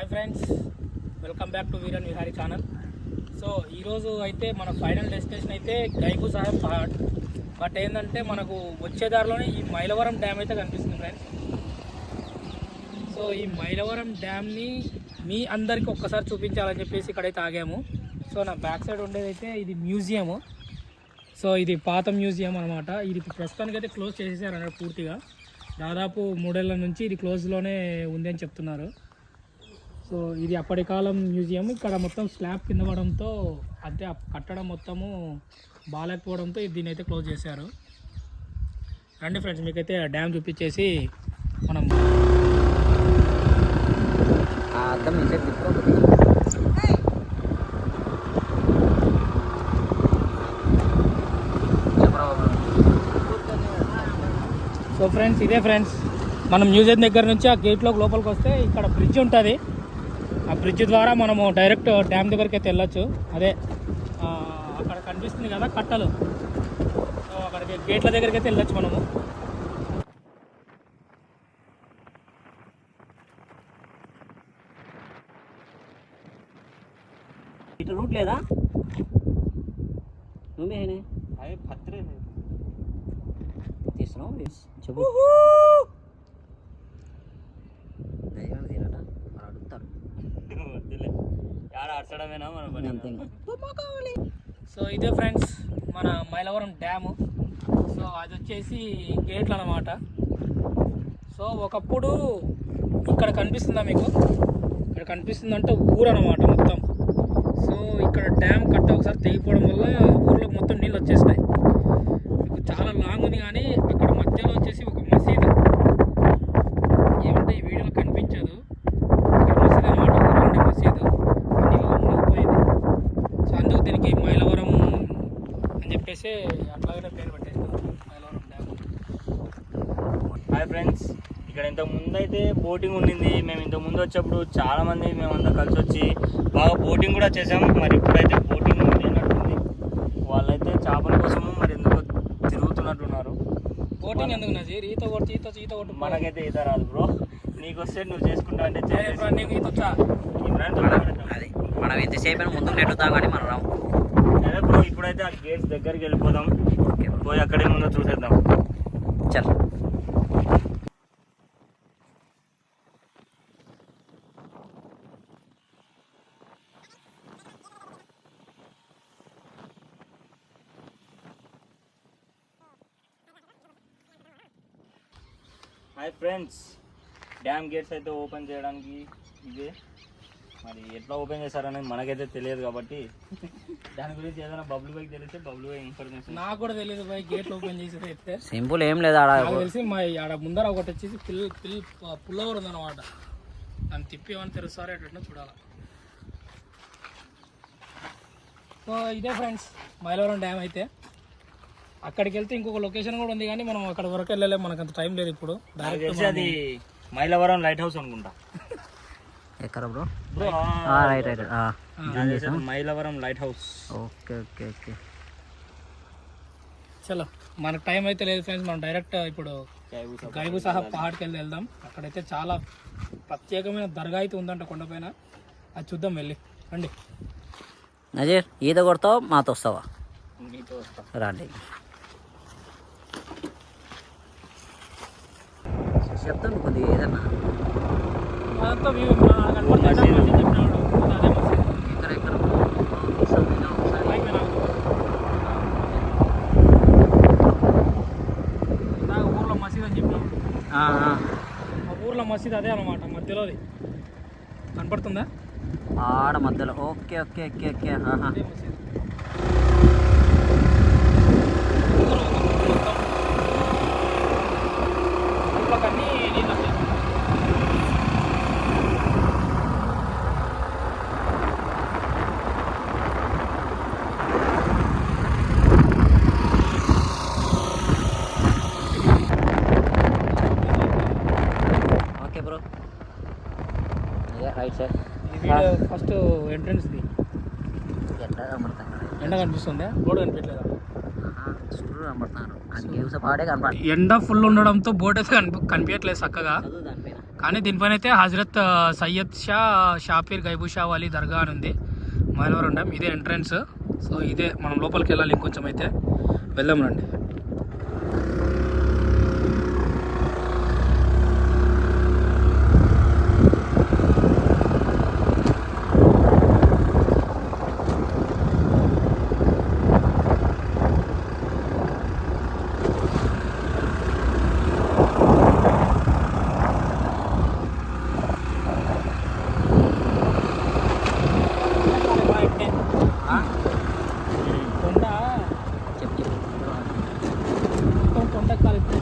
Hi friends welcome back to Veeran Vihari channel so ఈరోజు అయితే మన ఫైనల్ డెస్టినేషన్ అయితే గైపు సాహెబ్ పహాడ్ బట్ ఏంటంటే మనకు వచ్చే దారిలోనే ఈ మైలవరం డ్యామ్ అయితే కనిపిస్తుంది ఫ్రెండ్స్ సో ఈ మైలవరం డ్యామ్ని మీ అందరికి ఒక్కసారి చూపించాలని చెప్పేసి ఇక్కడైతే ఆగాము. సో నా బ్యాక్ సైడ్ ఉండేదైతే ఇది మ్యూజియము సో ఇది పాత మ్యూజియం అనమాట ఇది ప్రస్తుతానికి అయితే క్లోజ్ చేసేసారు అన్నట్టు పూర్తిగా. దాదాపు మూడేళ్ళ నుంచి ఇది క్లోజ్లోనే ఉంది అని చెప్తున్నారు. సో ఇది అప్పటి కాలం మ్యూజియం. ఇక్కడ మొత్తం స్లాబ్ కింద పడంతో అంటే కట్టడం మొత్తము బాగాలేకపోవడంతో దీన్ని అయితే క్లోజ్ చేశారు. రండి ఫ్రెండ్స్ మీకైతే డ్యామ్ చూపించేసి మనం బాబు. సో ఫ్రెండ్స్ ఇదే ఫ్రెండ్స్ మనం మ్యూజియం దగ్గర నుంచి ఆ గేట్లోకి లోపలికి వస్తే ఇక్కడ బ్రిడ్జ్ ఉంటుంది. ఆ బ్రిడ్జ్ ద్వారా మనము డైరెక్ట్ డ్యామ్ దగ్గరికి అయితే వెళ్ళొచ్చు. అదే అక్కడ కనిపిస్తుంది కదా కట్టలు. సో అక్కడికి గేట్ల దగ్గరికి అయితే వెళ్ళొచ్చు మనము. ఇటు రూట్ లేదా? నువ్వేనే అదే పత్రే తీస్తున్నావు చెప్పు దయ్యాలు తీరాలా మరి అడుగుతారు వద్దులే మన పని. సో ఇదే ఫ్రెండ్స్ మన మైలవరం డ్యాము. సో అది వచ్చేసి గేట్లు అనమాట సో ఒకప్పుడు ఇక్కడ కనిపిస్తుందా మీకు? ఇక్కడ కనిపిస్తుందంటే ఊరు అనమాట మొత్తం. సో ఇక్కడ డ్యామ్ కట్ట ఒకసారి తెగిపోవడం వల్ల ఊర్లోకి మొత్తం నీళ్ళు వచ్చేసినాయి. మీకు చాలా లాంగ్ ఉంది కానీ అక్కడ మధ్యలో వచ్చేసి ఒక మసీదు ఏమంటే ఈ వీడియోలో కనిపించదు ఇక్కడ మసీదు అనమాట ఊర్లో ఉండే మసీదు ఆ నీళ్ళలో మునిగిపోయింది సో అందుకు దీనికి మైలవరం అని చెప్పేసి అట్లాగనే పేరు పెట్టేసినారు మైలవరం డ్యామ్ హాయ్ ఫ్రెండ్స్ ఇక్కడ ఇంతకు ముందు అయితే బోటింగ్ ఉండింది. మేము ఇంతకు ముందు వచ్చేప్పుడు చాలా మంది మేమంతా కలిసి వచ్చి బాగా బోటింగ్ కూడా చేసాం మరి ఇప్పుడైతే బోటింగ్ లేనట్టుంది. వాళ్ళైతే చేపల కోసము మరి ఎందుకో తిరుగుతున్నట్టున్నారు. బోటింగ్ ఎందుకు ఈత కొట్టి ఈత ఈత కొట్టు మనకైతే ఈత రాదు బ్రో. నీకు వస్తే నువ్వు చేసుకుంటా అంటే నీకు ఈత వచ్చా? మనం ఎంతసేపు ముందుకు నెట్టుతాం కానీ మనం రాము. అదే బ్రో ఇప్పుడైతే ఆ గేట్స్ దగ్గరికి వెళ్ళిపోదాం. ఓకే. పోయి అక్కడే ముందో చూసేద్దాం. చల్. ఫ్రెండ్స్ డ్యామ్ గేట్స్ అయితే ఓపెన్ చేయడానికి ఇదే మరి ఎట్లా ఓపెన్ చేశారనేది మనకైతే తెలియదు కాబట్టి దాని గురించి ఏదైనా బబ్లు బైక్ తెలిస్తే బబ్లు బైక్ ఇన్ఫర్మేషన్. నాకు కూడా తెలియదు పోయి గేట్లు ఓపెన్ చేసి చెప్తే. సింపుల్ ఏం లేదు ఆడ. తెలిసి మా ఆడ ముందర ఒకటి వచ్చేసి పిల్ పిల్ పుల్లవర్ ఉందన్నమాట. దాన్ని తిప్పి ఏమైనా తెరుస్తారో ఎట్లా చూడాలి. సో ఇదే ఫ్రెండ్స్ మైలవరం డ్యామ్ అయితే. అక్కడికి వెళ్తే ఇంకొక లొకేషన్ కూడా ఉంది కానీ మనం అక్కడ వరకు వెళ్ళలేము మనకు అంత టైం లేదు ఇప్పుడు. డైరెక్ట్ అది మైలవరం లైట్ హౌస్ అనుకుంటా ఎక్కడ bro? Bro right right Mylavaram lighthouse okay okay okay. చలో మనకు టైం అయితే లేదు ఫ్రెండ్స్ మనం డైరెక్ట్ ఇప్పుడు గైబు సాహబ్ పహాడ్కి వెళ్ళి వెళ్దాం. అక్కడైతే చాలా ప్రత్యేకమైన దర్గా అయితే ఉందంట కొండపైన. అది చూద్దాం వెళ్ళి. రండి. నజీర్ ఈత కొడతావు? మాతో వస్తావా? మీతో వస్తా. రండి. చెప్తాను కొద్దిగా ఏదన్నా? మసీద్ ఎక్కడ ఊర్లో మసీద్ అని చెప్పినాడు ఆ, ఆ. మా ఊర్లో మసీద్ అదే అనమాట మధ్యలోది. కనపడుతుందా? ఆడ మధ్యలో. ఓకే ఓకే ఓకే ఓకే ఆహా. అదే మసీద్ అన్నీ నీళ్ళు వచ్చేసాయి. ఓకే బ్రో అదే రైట్ సైడ్ ఈ వీడియో ఫస్ట్ ఎంట్రన్స్ది ఎట్లా కనబడతాను ఎండ కనిపిస్తుందా బోర్డు కనిపించలేదా? చూడు ఎండ ఫుల్ ఉండడంతో బోట్ అయితే కనిపి కనిపించట్లేదు చక్కగా. కానీ దీనిపైన అయితే హజరత్ సయ్యద్ షా షాపీర్ గైబు షా వాలీ దర్గా అని ఉంది. మైలవరం డ్యామ్. ఇదే ఎంట్రన్స్ సో ఇదే మనం లోపలికి వెళ్ళాలి ఇంకొంచెం అయితే. వెళ్దాం రండి కొండ చెప్పు మొత్తం కొండ కలిపి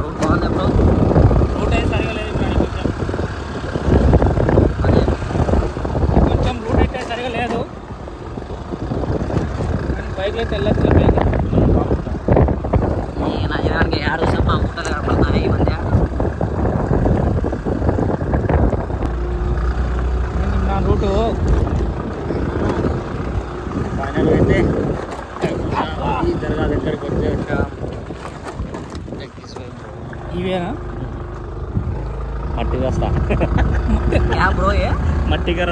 రూట్ బాగుంది బ్రో రూట్ అయితే సరిగా లేదు ఇక్కడ కొంచెం అదే కొంచెం రూట్ అయితే సరిగా లేదు కానీ బైక్లో అయితే వెళ్ళచ్చు బైక్ ఈ నజరానికి ఆడు సమ్మ ముట్టలు కనపడుతున్నాయి ఈ మధ్య నా రూటు ఫైనల్ అయితే ఈ దర్గా దగ్గరికి వచ్చేసాం ఇవేనా మట్టి వస్తా క్యా బ్రో ఏ మట్టిగా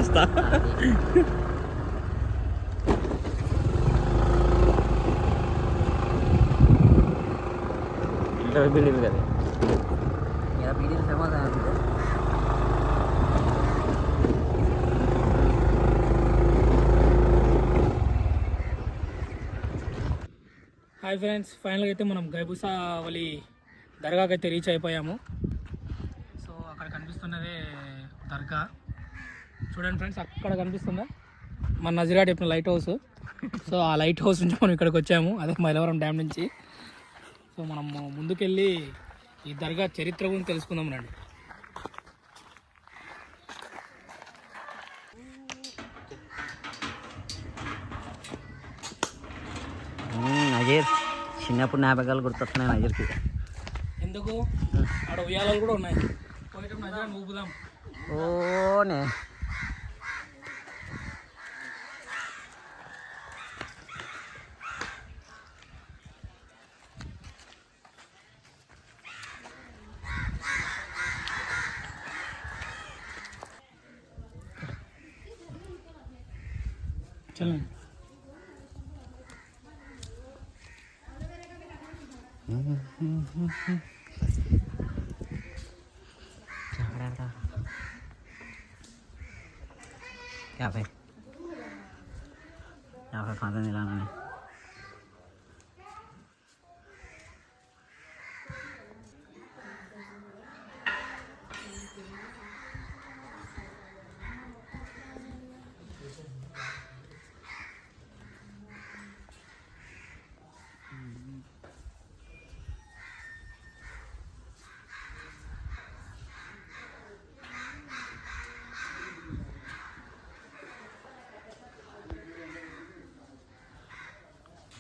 కిలోమీటర్ బిల్డింగ్ హాయ్ ఫ్రెండ్స్ ఫైనల్గా అయితే మనం గైబుసా వలి దర్గాకి అయితే రీచ్ అయిపోయాము. సో అక్కడ కనిపిస్తున్నదే దర్గా. చూడండి ఫ్రెండ్స్ అక్కడ కనిపిస్తుందా మన నజరాట్ ఇప్పుడు లైట్ హౌస్ సో ఆ లైట్ హౌస్ నుంచి మనం ఇక్కడికి వచ్చాము. అదే మైలవరం డ్యామ్ నుంచి. సో మనం ముందుకెళ్ళి ఈ దర్గా చరిత్ర గురించి తెలుసుకుందాం రండి. నజీర్. చిన్నప్పుడు జ్ఞాపకాలు గుర్తొస్తున్నాయి నజీర్కి. ఎందుకు? ఆడ ఉయ్యాలలు కూడా ఉన్నాయి. పోయేటప్పుడు నజరాన్ని ఊపుదాం ఓనే চলেন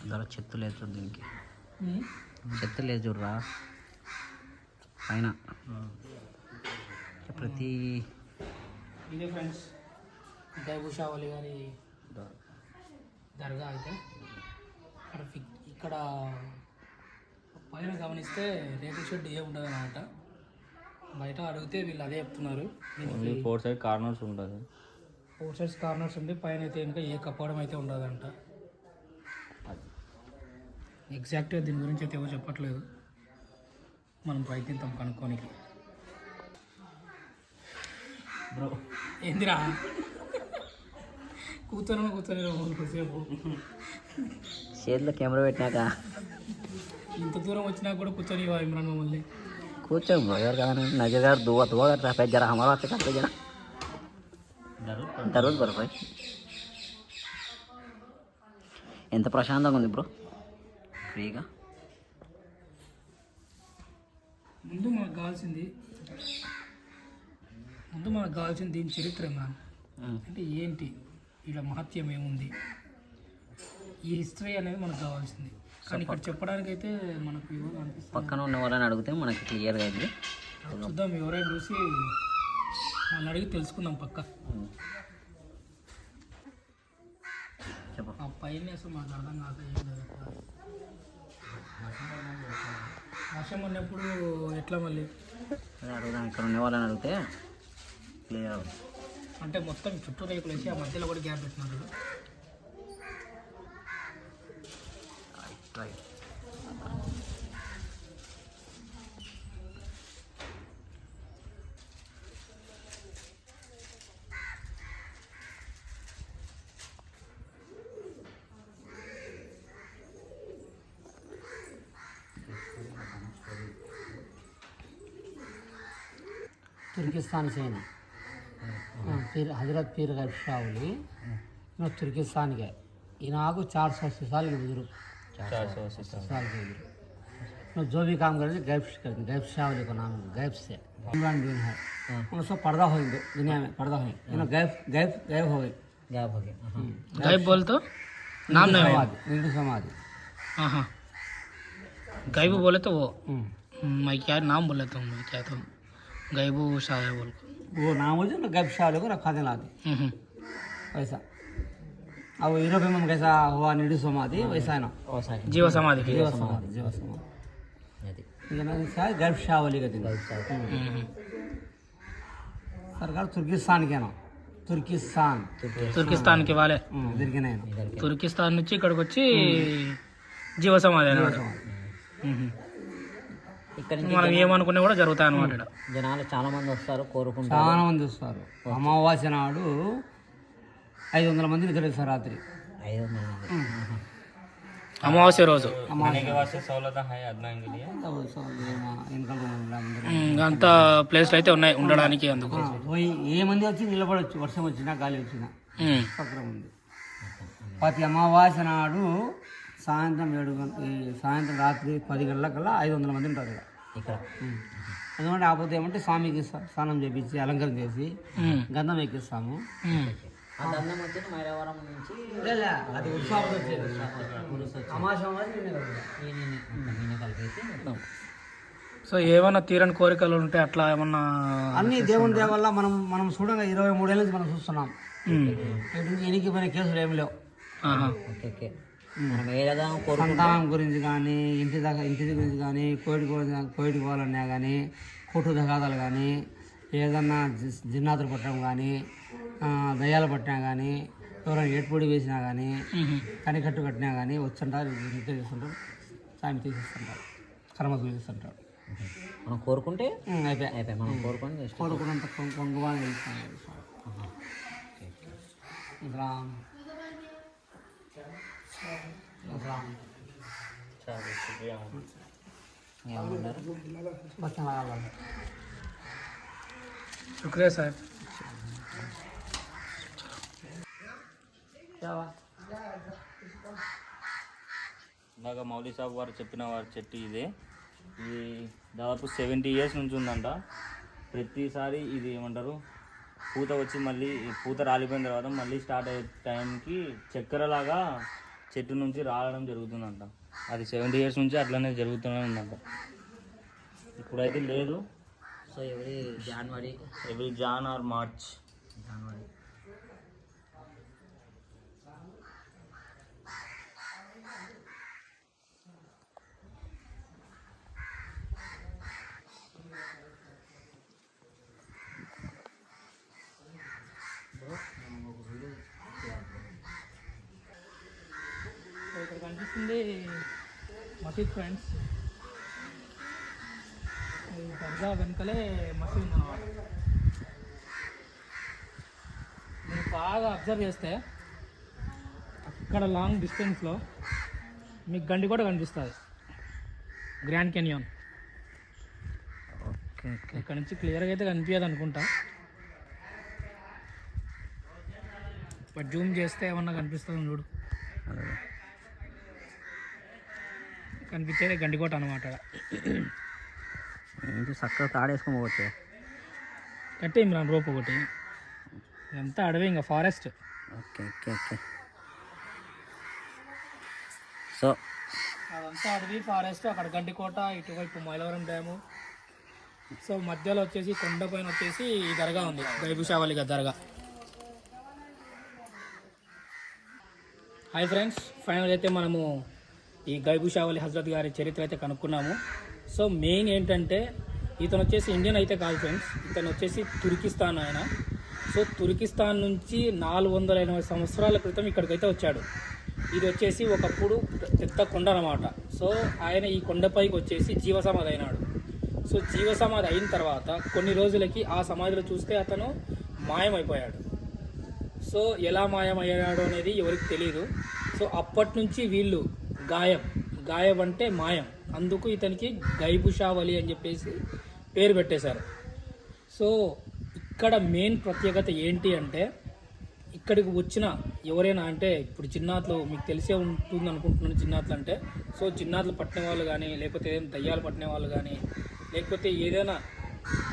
అందులో చెత్త లేదు చూడు దీనికి. చెత్త లేదు చూడరా. పైన. ప్రతి ఇదే ఫ్రెండ్స్ దైభూషా వలి గారి దర్గా అయితే. ఇక్కడ ఫిక్ ఇక్కడ పైన గమనిస్తే రేకుల షెడ్ ఏ ఉండదు అనమాట బయట అడిగితే వీళ్ళు అదే చెప్తున్నారు. ఫోర్ సైడ్ కార్నర్స్ ఉంటుంది ఫోర్ సైడ్స్ కార్నర్స్ ఉండి పైన అయితే ఇంకా ఏ కప్పడం అయితే ఉండదంట. ఎగ్జాక్ట్గా దీని గురించి అయితే ఎవరు చెప్పట్లేదు. మనం ప్రయత్నిద్దాం కనుక్కోనికి. బ్రో ఏందిరా? కూర్చొని కూర్చొని కొద్దిసేపు. చేతిలో కెమెరా పెట్టినాక. ఇంత దూరం వచ్చినా కూడా కూర్చొని ఇమ్రాన్ మమ్మల్ని? కూర్చో బ్రో ఎవరు కాదని నజర్ గారు దువ్వ దువ్వ కడతా పై జర. హమారా వస్తే జర ఎంత ప్రశాంతంగా ఉంది బ్రో. ఫ్రీగా? ముందు మనకు కావాల్సింది ముందు మనకు కావాల్సింది దీని చరిత్ర మ్యామ్? అంటే ఏంటి? ఇలా మహత్యం ఏముంది? ఈ హిస్టరీ అనేది మనకు కావాల్సింది. కానీ ఇక్కడ చెప్పడానికి అయితే మనకు పక్కన ఉన్న వాళ్ళని అడిగితే మనకి క్లియర్గా అయింది. చూద్దాం ఎవరైనా చూసి వాళ్ళని అడిగి తెలుసుకుందాం పక్క. చెప్పు. ఆ పైన అసలు మాకు అర్థం కాక ఏం లేదు వర్షం ఉన్నప్పుడు ఎట్లా మళ్ళీ? అడుగుదాం ఇక్కడ వాళ్ళని అడిగితే క్లియర్ అవుతుంది. అంటే మొత్తం చుట్టూ రేకులు వేసి ఆ మధ్యలో కూడా గ్యాప్ పెట్టినారు. రైట్ तुर्किस्तान से ही हाँ, फिर हज़रत पीर गैब शाहली मैं तुर्किस्तान गए इनाको चार सौ अस्सी साल के बुज़ुर्ग। चार सौ अस्सी साल। के बुज़ुर्ग। तो जो भी काम करते गैब करते गैब शाहली को नाम गैब से। इमरान बीन है। हाँ। उन सब पर्दा हो दुनिया में पर्दा हो गए। हाँ। गैब गैब गैब हो गए। गैब हो गए गैब बोल तो? नाम नहीं समाधि हिंदू समाधि हाँ हाँ। गैब बोले तो वो। मैं क्या नाम बोले तो मैं क्या तो गायबू शाह है बोल को वो नाम हो जो ना गैब शाहली को रखा देना आदि हम्म, हम्म। वैसा अब यूरोप में कैसा हुआ निडू समाधि वैसा है ना ఓసారి जीव समाधि की जीव समाधि जीव समाधि అది ये ना शायद गैब शाहली का दिन हम्म, हम्म। सरकार तुर्किस्तान के ना तुर्किस्तान తుర్కిస్తాన్ కి వాళ్ళే ఉమ్, ఇద్దరికినే ఆయన. తుర్కిస్తాన్ నుంచి ఇక్కడికి వచ్చి జీవ సమాధి అన్నమాట మ్మ్. మనం ఏమనుకున్నా కూడా జరుగుతాయి అనమాట జనాలు చాలా మంది వస్తారు కోరుకుంటారు. చాలా మంది వస్తారు. అమావాస్య నాడు ఐదు వందల మందిని జరుగుతారు రాత్రి. ఐదు వందల మంది. అమావాస్య రోజు. అంత ప్లేస్లు అయితే ఉన్నాయి ఉండడానికి అందుకు. ఏ మంది వచ్చి నిలబడవచ్చు వర్షం వచ్చినా గాలి వచ్చినా. ఉంది ప్రతి అమావాస్య నాడు సాయంత్రం ఏడు గంట ఈ సాయంత్రం రాత్రి పది గంటలకల్లా ఐదు వందల మంది ఉంటారు ఇక్కడ. ఇక్కడ. ఎందుకంటే ఆపోతే ఏమంటే స్వామికి స్నా- స్నానం చేపించి అలంకరణ చేసి. గంధం ఎక్కిస్తాము అది వచ్చేది. కలిపేసి. మొత్తం సో ఏమన్నా తీరని కోరికలు ఉంటే అట్లా ఏమన్నా అన్ని దేవుని దయ వల్ల మనం మనం చూడంగా ఇరవై మూడేళ్ళ నుంచి మనం చూస్తున్నాం. నుంచి ఎనికిపోయిన కేసులు ఏమి లేవు. ఆహా. ఓకే. కోరుకుంటాం. సంతానం గురించి కానీ ఇంటి దగ్గర ఇంటి గురించి కానీ కోయిటి కోయిటి పోవాలన్నా కానీ కొట్టు దగాదాలు కానీ ఏదన్నా జిన్నాతులు పట్టడం కానీ దయ్యాలు పట్టినా కానీ ఎవరైనా ఏటుపొడి వేసినా కానీ. కనికట్టు కట్టినా కానీ వచ్చుంటారు. నిత్య చేస్తుంటారు. సాయం తీసేస్తుంటారు కర్మ తీసేస్తుంటారు మనం కోరుకుంటే ఉమ్, అయిపోయాయి. అయిపోయి మనం కోరుకొని చేస్తాం కోరుకున్నంత కొంగుబాగా ఇస్లాం ఇస్లాం चलो शुक्रिया ఏమన్నారు పక్కన లాగాలి. శుక్రియా సార్ ఇందాక మౌలి సాబ్ వారు చెప్పిన వారి చెట్టు ఇదే ఇది దాదాపు సెవెంటీ ఇయర్స్ నుంచి ఉందంట ప్రతిసారి ఇది ఏమంటారు పూత వచ్చి మళ్ళీ ఈ పూత రాలిపోయిన తర్వాత మళ్ళీ స్టార్ట్ అయ్యే టైంకి చక్కెరలాగా చెట్టు నుంచి రావడం జరుగుతుందంట. అది సెవెంటీ ఇయర్స్ నుంచి అట్లనే జరుగుతూనే ఉందంట. ఇప్పుడైతే లేదు. సో ఎవరి జనవరి ఎవ్రీ జాన్ ఆర్ మార్చ్ జనవరి సో కనిపిస్తుంది మసీద్ ఫ్రెండ్స్ ఈ దర్గా వెనకలే మసీద్ ఉందన్నమాట మీరు బాగా అబ్జర్వ్ చేస్తే అక్కడ లాంగ్ డిస్టెన్స్లో మీకు గండి కూడా కనిపిస్తుంది. Grand Canyon okay okay. ఇక్కడ నుంచి క్లియర్గా అయితే కనిపించదు అనుకుంటా. బట్ జూమ్ చేస్తే ఏమన్నా కనిపిస్తుంది చూడు. కనిపించేది గండికోట అనమాట ఏంటి చక్కగా తాడేసుకొని పోవచ్చు? కట్టే ఇమ్రాన్ రోప్ ఒకటి. ఇదంతా అడవి ఇంకా forest. Okay okay okay. So అదంతా అడవి ఫారెస్ట్ అక్కడ గండికోట ఇటువైపు మైలవరం డ్యాము. సో మధ్యలో వచ్చేసి కొండ పైన వచ్చేసి ఈ దర్గా ఉంది గైబుషావలిగా దర్గా. హాయ్ ఫ్రెండ్స్ ఫైనల్ అయితే మనము ఈ గైబుషావలి హజరత్ గారి చరిత్ర అయితే కనుక్కున్నాము. సో మెయిన్ ఏంటంటే ఇతను వచ్చేసి ఇండియన్ అయితే కాదు ఫ్రెండ్స్ ఇతను వచ్చేసి తుర్కిస్తాన్ ఆయన. సో తుర్కిస్తాన్ నుంచి నాలుగు వందల ఎనభై సంవత్సరాల క్రితం ఇక్కడికైతే వచ్చాడు. ఇది వచ్చేసి ఒకప్పుడు పెద్ద కొండ అనమాట సో ఆయన ఈ కొండపైకి వచ్చేసి జీవసమాధి అయినాడు. సో జీవసమాధి అయిన తర్వాత కొన్ని రోజులకి ఆ సమాధిలో చూస్తే అతను మాయమైపోయాడు. సో ఎలా మాయమయ్యాడు అనేది ఎవరికి తెలియదు సో అప్పటి నుంచి వీళ్ళు గాయం. గాయం అంటే మాయం. అందుకు ఇతనికి గైబుషావలి అని చెప్పేసి పేరు పెట్టేశారు. సో ఇక్కడ మెయిన్ ప్రత్యేకత ఏంటి అంటే ఇక్కడికి వచ్చిన ఎవరైనా అంటే ఇప్పుడు చిన్నాత్లో మీకు తెలిసే ఉంటుంది అనుకుంటున్నాను చిన్నాతులు అంటే సో చిన్నాట్లు పట్టిన వాళ్ళు కానీ లేకపోతే ఏదైనా దయ్యాలు పట్టిన వాళ్ళు కానీ లేకపోతే ఏదైనా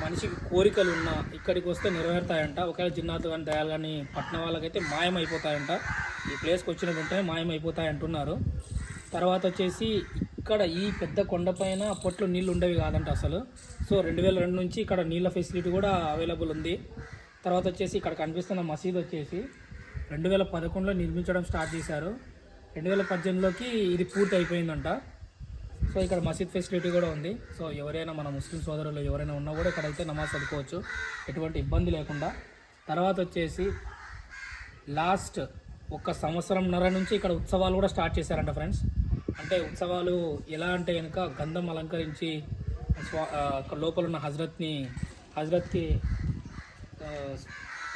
మనిషికి కోరికలు ఉన్నా ఇక్కడికి వస్తే నెరవేరుతాయంట. ఒకవేళ చిన్నాతులు కానీ దయాలు కానీ పట్టిన వాళ్ళకైతే మాయమైపోతాయంట. ఈ ప్లేస్కి వచ్చిన వెంటనే మాయమైపోతాయంటున్నారు. తర్వాత వచ్చేసి ఇక్కడ ఈ పెద్ద కొండపైన అప్పట్లో నీళ్ళు ఉండేవి కాదంట అసలు. సో రెండు వేల రెండు నుంచి ఇక్కడ నీళ్ళ ఫెసిలిటీ కూడా అవైలబుల్ ఉంది. తర్వాత వచ్చేసి ఇక్కడ కనిపిస్తున్న మసీద్ వచ్చేసి రెండు వేల పదకొండులో నిర్మించడం స్టార్ట్ చేశారు. రెండు వేల పద్దెనిమిదిలోకి ఇది పూర్తి అయిపోయిందంట. సో ఇక్కడ మసీద్ ఫెసిలిటీ కూడా ఉంది. సో ఎవరైనా మన ముస్లిం సోదరులు ఎవరైనా ఉన్నా కూడా ఇక్కడైతే నమాజ్ చదువుకోవచ్చు. ఎటువంటి ఇబ్బంది లేకుండా. తర్వాత వచ్చేసి లాస్ట్ ఒక సంవత్సరంన్నర నుంచి ఇక్కడ ఉత్సవాలు కూడా స్టార్ట్ చేశారంట ఫ్రెండ్స్ అంటే ఉత్సవాలు ఎలా అంటే కనుక గంధం అలంకరించి స్వా అక్కడ లోపల ఉన్న హజరత్ని హజరత్కి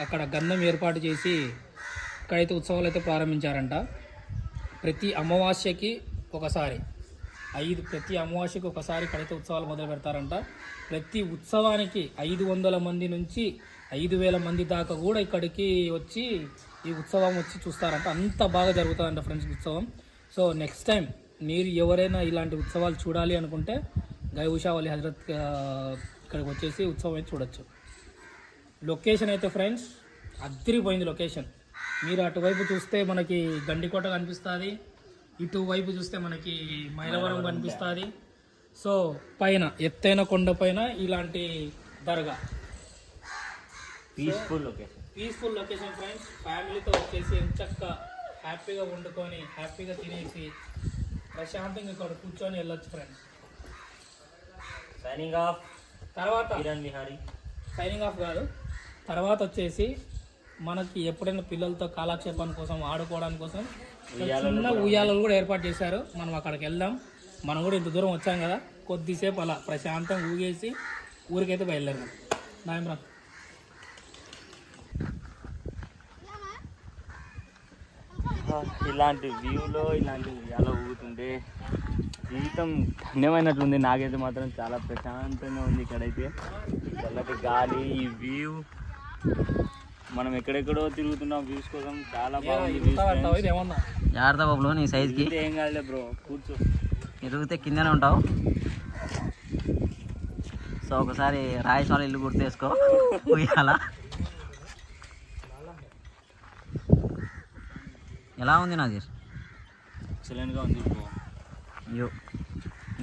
అక్కడ గంధం ఏర్పాటు చేసి ఇక్కడైతే ఉత్సవాలు అయితే ప్రారంభించారంట. ప్రతి అమావాస్యకి ఒకసారి ఐదు ప్రతి అమావాస్యకి ఒకసారి ఇక్కడైతే ఉత్సవాలు మొదలు పెడతారంట. ప్రతి ఉత్సవానికి ఐదు వందల మంది నుంచి ఐదు వేల మంది దాకా కూడా ఇక్కడికి వచ్చి ఈ ఉత్సవం వచ్చి చూస్తారంట. అంత బాగా జరుగుతుందంట ఫ్రెండ్స్ ఉత్సవం. సో నెక్స్ట్ టైం మీరు ఎవరైనా ఇలాంటి ఉత్సవాలు చూడాలి అనుకుంటే గైవుషా వలి హజరత్ ఆ, ఇక్కడికి వచ్చేసి ఉత్సవం అయితే చూడొచ్చు. లొకేషన్ అయితే ఫ్రెండ్స్ అద్దరిపోయింది లొకేషన్. మీరు అటువైపు చూస్తే మనకి గండికోట కనిపిస్తుంది ఇటువైపు చూస్తే మనకి మైలవరం కనిపిస్తుంది. సో పైన ఎత్తైన కొండ పైన ఇలాంటి దర్గా. Peaceful location peaceful location friends ఫ్యామిలీతో వచ్చేసి ఎంచక్క హ్యాపీగా వండుకొని హ్యాపీగా తినేసి ప్రశాంతంగా ఇక్కడ కూర్చొని వెళ్ళొచ్చు ఫ్రెండ్స్ సైనింగ్ ఆఫ్ తర్వాత కిరణ్ విహారీ సైనింగ్ ఆఫ్ కాదు. తర్వాత వచ్చేసి మనకి ఎప్పుడైనా పిల్లలతో కాలక్షేపం కోసం ఆడుకోవడానికి కోసం చిన్న ఉయ్యాలలు కూడా ఏర్పాటు చేశారు. మనం అక్కడికి వెళ్దాం. మనం కూడా ఇంత దూరం వచ్చాం కదా. కొద్దిసేపు అలా ప్రశాంతంగా ఊగేసి ఊరికైతే బయలుదేరాం నాయమ్రా ఇలాంటి వ్యూలో ఇలాంటి ఉయ్యాల ఊగుతుంటే జీవితం ధన్యమైనట్లుంది. నాకైతే మాత్రం చాలా ప్రశాంతంగా ఉంది ఇక్కడైతే. చల్లటి గాలి ఈ వ్యూ. మనం ఎక్కడెక్కడో తిరుగుతున్నాం వ్యూస్ కోసం. చాలా బాగుంది జాగ్రత్త బాబులు నీ సైజ్కి తిరిగితే ఏం కాదులే బ్రో కూర్చో. ఎదిగితే కిందనే ఉంటావు. సో ఒకసారి వాళ్ళ ఇల్లు గుర్తు చేసుకో. ఉయ్యాల ఎలా ఉంది నాది ఎక్సలెంట్గా ఉంది బ్రో. అయ్యో.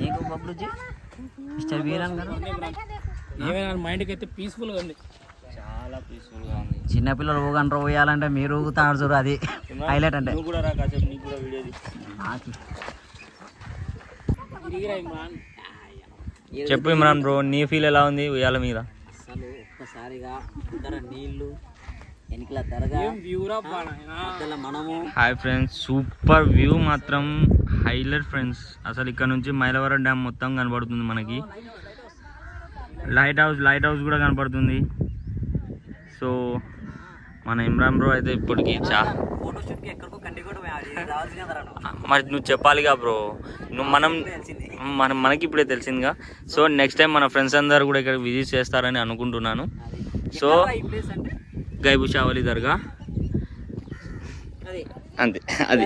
నీకు బబ్లుజీ? మిస్టర్ వీరన్ గారు? ఏమైనా మైండ్కి అయితే పీస్ఫుల్గా ఉంది. చాలా పీస్ఫుల్గా ఉంది. చిన్నపిల్లలు ఊగంటారు ఊయాలంటే మీరు ఊగుతాడు చూడు అది. హైలైట్ అంటే. నువ్వు కూడా రా కాసేపు నీకు కూడా వీడియో నాకు. చెప్పు ఇమ్రాన్ బ్రో నీ ఫీల్ ఎలా ఉంది ఉయ్యాల మీద? అసలు ఒక్కసారిగా అందర నీళ్ళు వెనకల తరగా వ్యూరా మధ్యలో మనము. హాయ్ ఫ్రెండ్స్ సూపర్ వ్యూ మాత్రం హైలైట్ ఫ్రెండ్స్ అసలు ఇక్కడ నుంచి మైలవరం డ్యామ్ మొత్తం కనబడుతుంది మనకి. లైట్ హౌస్ లైట్ హౌస్ కూడా కనపడుతుంది సో మన ఇమ్రాన్ బ్రో అయితే ఇప్పటికి చా మరి నువ్వు చెప్పాలిగా బ్రో నువ్వు మనం మనం మనకి ఇప్పుడే తెలిసిందిగా. సో నెక్స్ట్ టైం మన ఫ్రెండ్స్ అందరు కూడా ఇక్కడ విజిట్ చేస్తారని అనుకుంటున్నాను. సో అంటే గైబుషావలి దర్గా. అది. అంతే అది.